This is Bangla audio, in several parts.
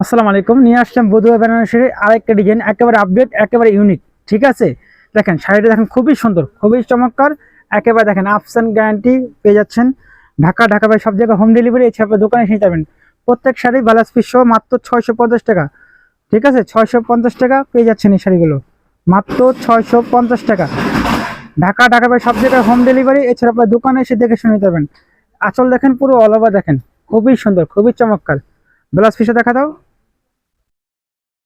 আসসালামু আলাইকুম, নিয়ে আসলাম বধুয়া বেনারসির আরেকটা ডিজাইন একেবারে আপডেট একেবারে ইউনিক ঠিক আছে? দেখেন, শাড়িটা দেখেন খুবই সুন্দর, খুবই চমৎকার। একেবারে দেখেন আপসান গ্যারান্টি পেয়ে যাচ্ছেন। ঢাকা ঢাকা বাই সব জায়গায় হোম ডেলিভারি এছাড়া আপনার দোকানে এসে যাবেন। প্রত্যেক শাড়ি বালাস পিস সহ মাত্র ছয়শো পঞ্চাশ টাকা, ঠিক আছে? ছয়শো পঞ্চাশ টাকা পেয়ে যাচ্ছেন এই শাড়িগুলো। মাত্র ছয়শো পঞ্চাশ টাকা। ঢাকা ঢাকা বাই সব জায়গায় হোম ডেলিভারি এছাড়া আপনার দোকানে এসে দেখে শুনে যাবেন আঁচল দেখেন, পুরো অল ওভার দেখেন। খুবই সুন্দর, খুবই চমৎকার। ব্লাউজ পিসে দেখা দাও।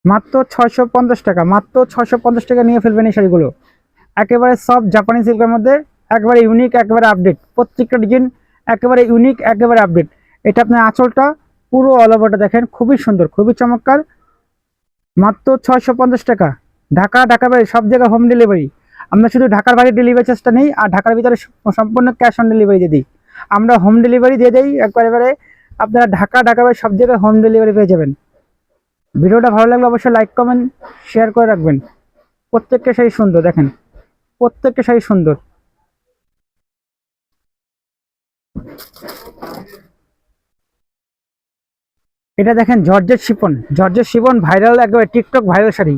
মাত্র ছয়শো পঞ্চাশ টাকা, মাত্র ছয়শো পঞ্চাশ টাকা নিয়ে ফেলবেন এই শাড়িগুলো। একেবারে সব জাপানি সিল্কের মধ্যে, একেবারে ইউনিক একেবারে আপডেট প্রত্যেকটা ডিজাইন একেবারে ইউনিক একেবারে আপডেট এটা আপনার আঁচলটা পুরো অল ওভারটা দেখেন, খুবই সুন্দর, খুবই চমৎকার। মাত্র ছয়শো পঞ্চাশ টাকা। ঢাকা ঢাকা বাইরে সব জায়গায় হোম ডেলিভারি আমরা শুধু ঢাকার বাইরে ডেলিভারি চার্জটা নেই, আর ঢাকার ভিতরে সম্পূর্ণ ক্যাশ অন ডেলিভারি দিয়ে দিই। আমরা হোম ডেলিভারি দিয়ে দিই, একবারে আপনারা ঢাকা ঢাকা বাইরে সব জায়গায় হোম ডেলিভারি পেয়ে যাবেন। ভিডিওটা ভালো লাগলে অবশ্যই লাইক কমেন্ট শেয়ার করে রাখবেন। প্রত্যেকটা শাড়ি সুন্দর, দেখেন। প্রত্যেকটা শাড়ি সুন্দর। এটা দেখেন জর্জের শিপন জর্জের শিপন ভাইরাল একেবারে টিকটক ভাইরাল শাড়ি।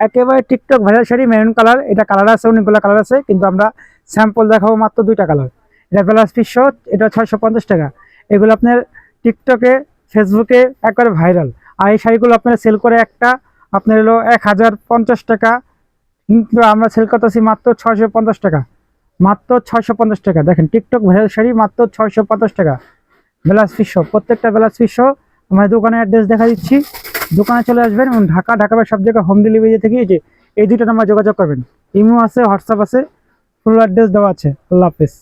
একেবারে TikTok viral sari maroon colour এটা কালার আছে, অনেকগুলো কালার আছে, কিন্তু আমরা স্যাম্পল দেখাবো মাত্র দুইটা কালার এটা প্লাস পিসশো এটা ছয়শো পঞ্চাশ টাকা। এগুলো আপনার টিকটকে ফেসবুকে একবারে ভাইরাল আর এই শাড়িগুলো আপনারা সেল করে একটা আপনার হলো এক হাজার পঞ্চাশ টাকা। কিন্তু আমরা সেল করতেছি মাত্র ছয়শো পঞ্চাশ টাকা। মাত্র ছয়শো পঞ্চাশ টাকা। দেখেন টিকটক ভাইরাল শাড়ি মাত্র ছয়শো পঞ্চাশ টাকা। ব্লাউজ পিসশো প্রত্যেকটা ব্লাউজ পিসশো আমার দোকানের অ্যাড্রেস দেখা দিচ্ছি। দোকানে চলে আসবেন এবং ঢাকা ঢাকা সব জায়গায় হোম ডেলিভারি থেকে এই যে, এই দুটো নাম্বার যোগাযোগ করবেন। ইমো আছে হোয়াটসঅ্যাপ আছে ফুল অ্যাড্রেস দেওয়া আছে। আল্লাহ হাফেজ।